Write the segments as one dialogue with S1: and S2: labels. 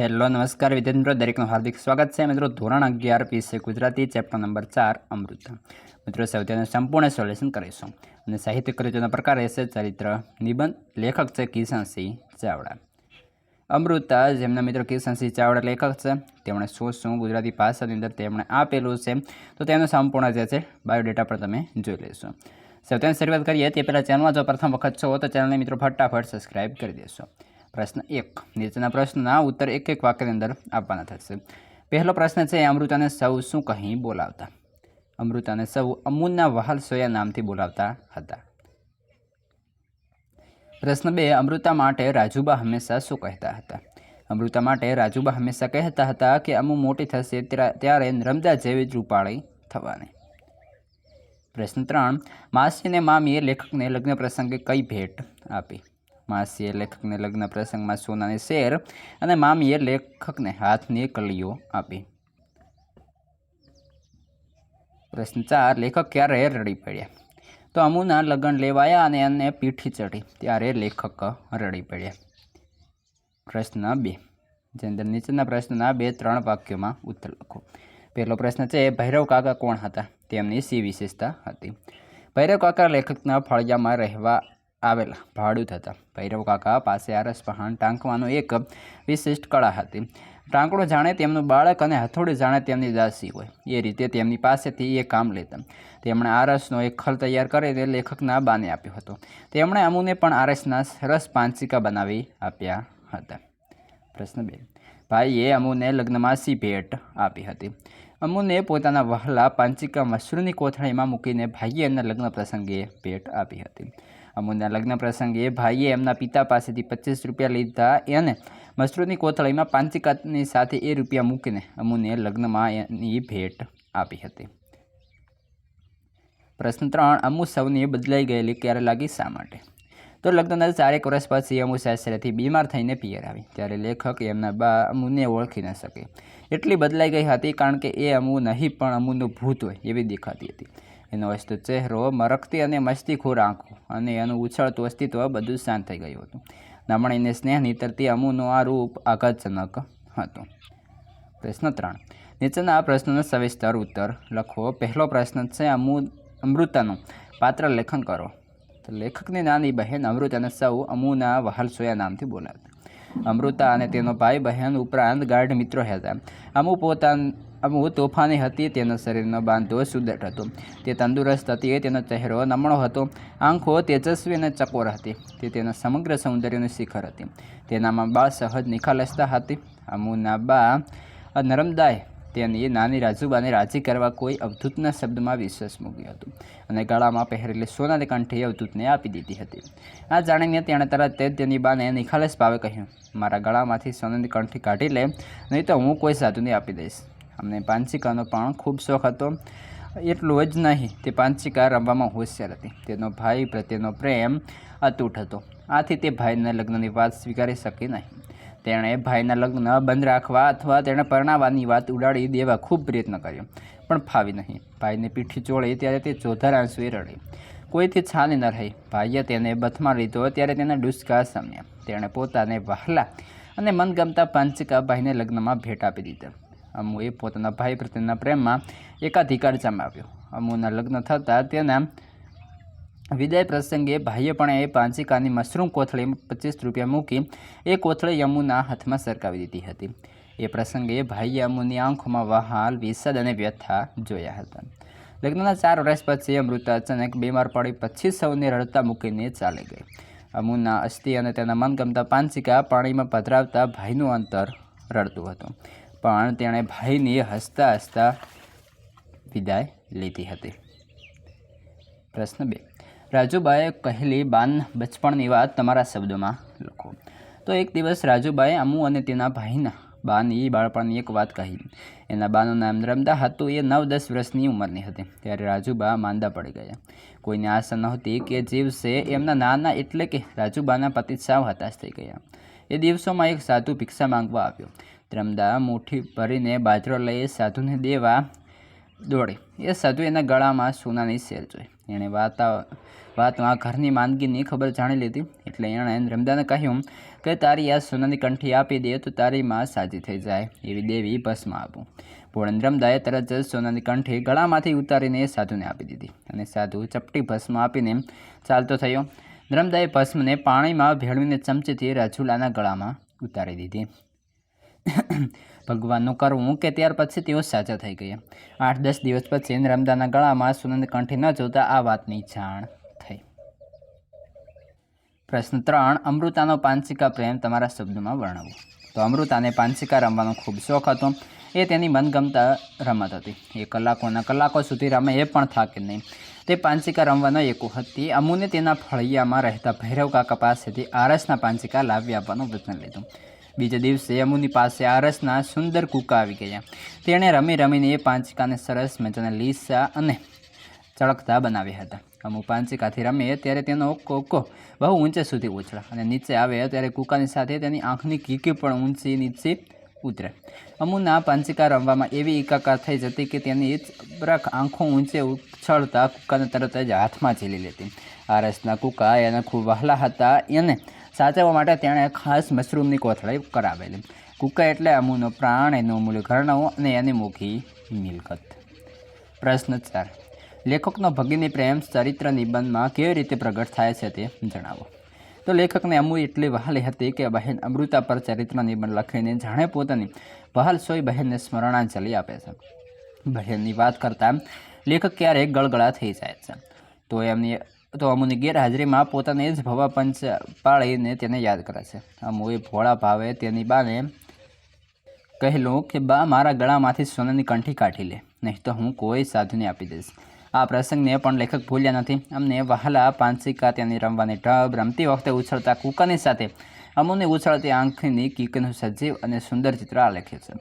S1: Hello, નમસ્કાર વિદ્યાર્થી મિત્રો દરેકનું હાર્દિક સ્વાગત છે. મિત્રો, ધોરણ અગિયાર વિષય ગુજરાતી, ચેપ્ટર નંબર ચાર, અમૃત. મિત્રો, સૌથી સંપૂર્ણ સોલ્યુશન કરીશું. અને સાહિત્ય કૃતિનો પ્રકાર રહેશે. ચરિત્ર, નિબંધ, લેખક છે કિશનસિંહ ચાવડા. અમૃતા, જેમના મિત્રો કિશનસિંહ ચાવડા લેખક છે, તેમણે શું શું ગુજરાતી ભાષાની અંદર તેમણે આપેલું છે, તો તેનું સંપૂર્ણ જે છે, બાયોડેટા પર તમે જોઈ લેશો સૌથી શરૂઆત કરીએ. તે પહેલાં ચેનલમાં જો પ્રથમ વખત છો, તો ચેનલને મિત્રો ફટાફટ સબસ્ક્રાઇબ કરી દેશો. પ્રશ્ન એક. નીચેના પ્રશ્નના ઉત્તર એક એક વાક્યની અંદર આપવાના થશે. પહેલો પ્રશ્ન છે અમૃતાને સૌ શું કહી બોલાવતા? અમૃતાને સૌ અમૂલના વહાલ સોયા નામથી બોલાવતા હતા. પ્રશ્ન બે, અમૃતા માટે રાજુબા હંમેશા શું કહેતા હતા? અમૃતા માટે રાજુબા હંમેશા કહેતા હતા કે, અમુ મોટી થશે ત્યારે નર્મદા જેવી જ રૂપાળી થવાની. પ્રશ્ન ત્રણ માસીને મામીએ લેખકને લગ્ન પ્રસંગે કઈ ભેટ આપી? માસીએ લેખકને લગ્ન પ્રસંગમાં સોનાની શેર અને મામીએ લેખકને હાથની કલીઓ આપી. પ્રશ્ન ચાર, લેખક ક્યારે રડી પડ્યા? તો અમુના લગ્ન લેવાયા અને એને પીઠી ચડી ત્યારે લેખક રડી પડ્યા. પ્રશ્ન બે, જેની નીચેના પ્રશ્નના બે, ત્રણ વાક્યોમાં ઉત્તર લખો. પહેલો પ્રશ્ન છે, ભૈરવ કાકા કોણ હતા? તેમની સી વિશેષતા હતી? ભૈરવ કાકા લેખકના ફળિયામાં રહેવા આવેલા ભાડું થતા. ભૈરવ કાકા પાસે આરસ પહાણ ટાંકવાનો એક વિશિષ્ટ કળા હતી. ટાંકણો જાણે તેમનું બાળક અને હથોડું જાણે તેમની દાસી હોય. એ રીતે તેમની પાસેથી એ કામ લેતા. તેમણે આરસનો એક ખલ તૈયાર કરીને લેખકના બાને આપ્યો હતો. તેમણે અમુને પણ આરસના રસ પાંચિકા બનાવી આપ્યા હતા. પ્રશ્ન બે. ભાઈએ અમુને લગ્નમાં સી ભેટ આપી હતી. અમુને પોતાના વહલા પાંચિકા મશરૂની કોથળીમાં મૂકીને ભાઈએ એમના લગ્ન પ્રસંગે ભેટ આપી હતી. અમુના લગ્ન પ્રસંગે ભાઈએ એમના પિતા પાસેથી પચીસ રૂપિયા લીધા અને મશરૂની કોથળીમાં પાંચિકાની સાથે એ રૂપિયા મૂકીને અમુને લગ્નમાં એની ભેટ આપી હતી. પ્રશ્ન ત્રણ, અમુ સૌની બદલાઈ ગયેલી ક્યારે લાગી શા માટે? તો લગ્નના ચારેક વર્ષ પછી અમુ સાસરેથી બીમાર થઈને પિયર આવી, ત્યારે લેખક એમના બા અમુને ઓળખી ન શકે. એટલી બદલાઈ ગઈ હતી કારણ કે એ અમુ નહીં, પણ અમુનું ભૂત હોય એવી દેખાતી હતી. એનો અસ્ત ચહેરો મરકતી અને મસ્તીખોર આંખો અને એનું ઉછળતું અસ્તિત્વ બધું શાંત થઈ ગયું હતું. નમણીને સ્નેહ નીતરતી અમુનું આ રૂપ આઘાતજનક હતું. પ્રશ્ન ત્રણ. નીચેના આ પ્રશ્નનો સવિસ્તર ઉત્તર લખો. પહેલો પ્રશ્ન છે અમુ, અમૃતાનું પાત્ર લેખન કરો. લેખકની નાની બહેન અમૃતાને સૌ અમુના વહાલ સોયા નામથી બોલાવતા અમૃતા અને તેનો ભાઈ બહેન ઉપરાંત ગાઢ મિત્રો હતા. અમુ પોતાન અમુ તોફાની હતી, તેનો શરીરનો બાંધો સુદટ હતો. તે તંદુરસ્ત હતી તેનો ચહેરો નમણો હતો. આંખો તેજસ્વી અને ચકોર હતી. તે તેના સમગ્ર સૌંદર્યનું શિખર હતી. તેનામાં બા સહજ નિખાલસતા હતી. અમુના બા નરમદાય તેની નાની રાજુબાને રાજી કરવા કોઈ અવધૂતના શબ્દમાં વિશ્વાસ મૂક્યો હતો અને ગળામાં પહેરેલી સોનાની કંઠી અવધૂતને આપી દીધી હતી. આ જાણીને તેણે તરત તેની બાને નિખાલસ ભાવે કહ્યું, મારા ગળામાંથી સોનાની કંઠી કાઢી લે, નહીં તો હું કોઈ સાધુને આપી દઈશ. અમને પાંચિકાનો પણ ખૂબ શોખ હતો. એટલું જ નહીં, તે પાંચિકા રમવામાં હોશિયાર હતી. તેનો ભાઈ પ્રત્યેનો પ્રેમ અતૂટ હતો. આથી તે ભાઈના લગ્નની વાત સ્વીકારી શકી નહીં. તેણે ભાઈના લગ્ન બંધ રાખવા અથવા તેણે પરણાવવાની વાત ઉડાડી દેવા ખૂબ પ્રયત્ન કર્યો, પણ ફાવી નહીં. ભાઈને પીઠી ચોળી ત્યારે તે ચોધાર આંસુએ રડી. કોઈથી છાની ન રહી. ભાઈએ તેને બથમાં લીધો ત્યારે તેના ડુસ્કા સમ્યા તેણે પોતાને વહાલા અને મનગમતા પાંચિકા ભાઈને લગ્નમાં ભેટ આપી દીધા. અમુએ પોતાના ભાઈ પ્રત્યેના પ્રેમમાં એકાધિકાર જમાવ્યો અમુના લગ્ન થતાં તેના વિદાય પ્રસંગે ભાઈએ પણ એ પાંચિકાની મશરૂમ કોથળી પચીસ રૂપિયા મૂકી એ કોથળી યમુના હાથમાં સરકાવી દીધી હતી. એ પ્રસંગે ભાઈએ અમુની આંખોમાં વહાલ, વિષાદ અને વ્યથા જોયા હતા. લગ્નના ચાર વર્ષ પછી અમૃતા અચાનક બીમાર પડી પછી સૌને રડતા મૂકીને ચાલી ગઈ. અમુના અસ્થિ અને તેના મનગમતા પાંચિકા પાણીમાં પધરાવતા ભાઈનું અંતર રડતું હતું. પણ તેણે ભાઈને હસતા હસતા વિદાય લીધી હતી. પ્રશ્ન બે. રાજુબાએ કહેલી, બાન, બચપણની વાત તમારા શબ્દોમાં લખો. તો એક દિવસ રાજુબાએ અમુ અને તેના ભાઈના, બાની બાળપણની એક વાત કહી. એના બાનું નામ રમતા હતું, એ નવ દસ વર્ષની ઉંમરની હતી. ત્યારે રાજુબા માંદા પડી ગયા. કોઈને આશા નહોતી કે જીવશે એમના નાના એટલે કે રાજુબાના પતિ સાવ હતાશ થઈ ગયા. એ દિવસોમાં એક સાધુ ભિક્ષા માંગવા આવ્યો. રમદા મુઠ્ઠી ભરીને બાજરો લઈ સાધુને દેવા દોડી. એ સાધુ એના ગળામાં સોનાની શેર જોઈ. એણે વાતા, વાતમાં ઘરની માંદગીની ખબર જાણી લીધી. એટલે એણે રમદાને કહ્યું કે, તારી આ સોનાની કંઠી આપી દે તો તારી માં સાજી થઈ જાય. એવી દેવી ભસ્મ આપું. પૂર્ણ ધ્રમદાએ તરત જ સોનાની કંઠી ગળામાંથી ઉતારીને સાધુને આપી દીધી અને સાધુ ચપટી ભસ્મ આપીને ચાલતો થયો. નર્મદાએ ભસ્મને પાણીમાં ભેળવીને ચમચીથી રાજુલાના ગળામાં ઉતારી દીધી. ભગવાનનું કરવું કે ત્યાર પછી તેઓ સાજા થઈ ગયા. આઠ દસ દિવસ પછી નર્મદાના ગળામાં સુનંદ કંઠી ન જોતા આ વાતની જાણ થઈ. પ્રશ્ન ત્રણ, અમૃતાનો પાંચિકા પ્રેમ તમારા શબ્દમાં વર્ણવો. તો અમૃતાને પાંચિકા રમવાનો ખૂબ શોખ હતો. એ તેની મનગમતા રમત હતી. એ કલાકોના કલાકો સુધી રમે એ પણ થાકે નહીં. તે પાંચિકા રમવાનો એકુ હતી. અમુને તેના ફળિયામાં રહેતા ભૈરવ કાકા પાસેથી આરસના પાંચિકા લાવી આપવાનું વચન લીધું. બીજા દિવસે અમુની પાસે આરસના સુંદર કૂકા આવી ગયા. તેણે રમી રમીને એ પાંચિકાને સરસ મજાના લીસા અને ચળકતા બનાવ્યા હતા. અમુક પાંચિકાથી રમે ત્યારે તેનો કોકો બહુ ઊંચે સુધી ઉછળે અને નીચે આવે ત્યારે કૂકાની સાથે તેની આંખની કીકી પણ ઊંચી નીચે ઉતરે અમુના પાંચિકા રમવામાં એવી એકાકાર થઈ જતી કે તેની બ્રક આંખો ઊંચે ઉછળતા કુકાને તરત જ હાથમાં ઝીલી લેતી. આ રસના કૂકા એને ખૂબ વહલા હતા. એને સાચવવા માટે તેણે ખાસ મશરૂમની કોથળી કરાવેલી. કૂકા એટલે અમુનો પ્રાણ, એનું અમૂલ્ય ઘરણું અને એની મૂકી મિલકત. પ્રશ્ન ચાર. લેખકનો ભગીની પ્રેમ ચરિત્ર નિબંધમાં કેવી રીતે પ્રગટ થાય છે તે જણાવો. તો લેખકને અમુ એટલી વહાલી હતી કે બહેન અમૃતા પર ચરિત્ર નિબંધ લખીને જાણે પોતાની વહાલ સોય બહેનને સ્મરણાંજલિ આપે છે. બહેનની વાત કરતાં લેખક ક્યારેક ગળગળા થઈ જાય છે. તો એમની તો અમુની ગેરહાજરીમાં પોતાને જ ભવા પંચ પાળીને તેને યાદ કરે છે. અમુએ ભોળા ભાવે તેની બાને કહેલું કે, બા, મારા ગળામાંથી સોનાની કંઠી કાઢી લે, નહીં તો હું કોઈ સાધુને આપી દઈશ. આ પ્રસંગને પણ લેખક ભૂલ્યા નથી. અમને વહાલા પાંચિકા તેની રમવાની ઢબ રમતી વખતે ઉછળતા કૂકાની સાથે અમુને ઉછળતી આંખની કીકનું સજીવ અને સુંદર ચિત્ર આલેખ્યું છે.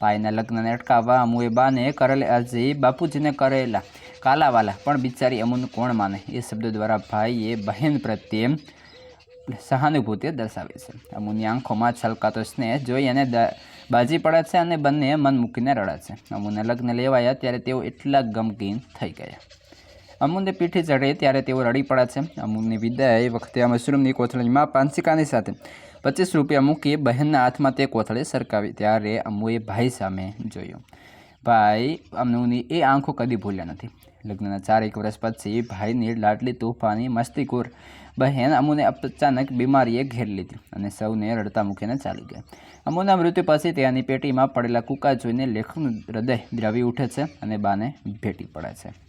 S1: ભાઈના લગ્નને અટકાવવા અમુએ બાને કરેલી અરજી, બાપુજીને કરેલા કાલાવાલા, પણ બિચારી અમુનું કોણ માને? એ શબ્દો દ્વારા ભાઈએ બહેન પ્રત્યે સહાનુભૂતિ દર્શાવી છે. અમુની આંખોમાં છલકાતો સ્નેહ જોઈ અને બાજી પડે છે અને બંને મન મૂકીને રડે છે. અમુને લગ્ન લેવાયા ત્યારે તેઓ એટલા ગમગીન થઈ ગયા. અમુને પીઠી ચડે ત્યારે તેઓ રડી પડે છે. અમુની વિદાય વખતે આ મશરૂમની કોથળીમાં પાંચિકાની સાથે પચીસ રૂપિયા મૂકી બહેનના હાથમાં તે કોથળી સરકાવી. ત્યારે અમુએ ભાઈ સામે જોયું. ભાઈ અમનુની એ આંખો કદી ભૂલ્યા નથી. લગ્નના ચારેક વર્ષ પછી ભાઈની લાડલી તોફાની મસ્તીખોર બહેન અમુને અચાનક બીમારીએ ઘેર લીધી અને સૌને રડતા મૂકીને ચાલી ગયા અમુના મૃત્યુ પછી તેની પેટીમાં પડેલા કૂકા જોઈને લેખકનું હૃદય દ્રવી ઉઠે છે અને બાને ભેટી પડે છે.